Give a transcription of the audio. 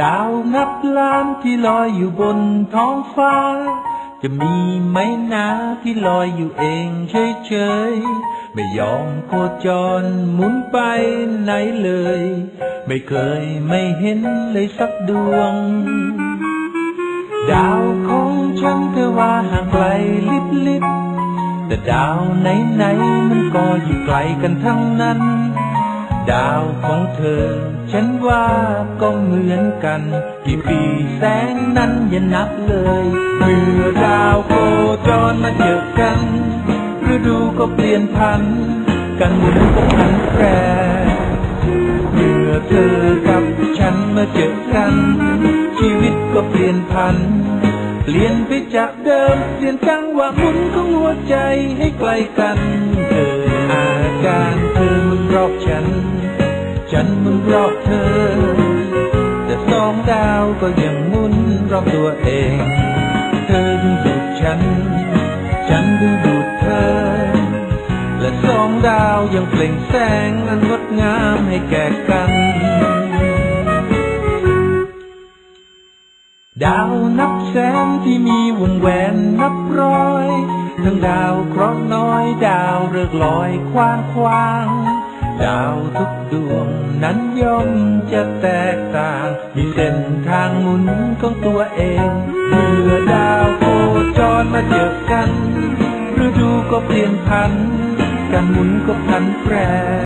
ดาวนับล้านที่ลอยอยู่บนท้องฟ้า จะมีไหมนาที่ลอยอยู่เองเฉยๆ ไม่ยอมโคจรหมุนไปไหนเลย ไม่เคยไม่เห็นเลยสักดวง ดาวของฉันเธอว่าห่างไกลลิบลิบ แต่ดาวไหนๆมันก็อยู่ไกลกันทั้งนั้น ดาวของเธอ ฉันว่าก็เหมือนกัน กี่ปีแสงนั้นอย่านับเลย เมื่อดาวโคจรมาเจอกันฤดูก็เปลี่ยนพัน กันหมุนก็พันแปรเมื่อเธอกับฉันมาเจอกัน ชีวิตก็เปลี่ยนพัน ปลี่ยนไปจากเดิมเปลี่ยนจังหวะหมุนของหัวใจให้ไกลกันเธออาการเธอมึงรอบฉัน ฉันมึงรอบเธอ แต่สองดาวก็ยังหมุนรอบตัวเอง เธอดึงดูดฉัน ฉันดึงดูดเธอ และสองดาวยังเปล่งแสงอันงดงามให้แก่กัน ดาวนับแสนที่มีวงแหวนนับร้อย ทั้งดาวเคราะห์น้อยดาวเริกลอยคว้างคว้าง ดาวทุกดวงนั้นย่อมจะแตกต่าง มีเส้นทางหมุนของตัวเอง เมื่อดาวโคจรมาเจอกันฤดูก็เปลี่ยนพัน การหมุนก็พันแปร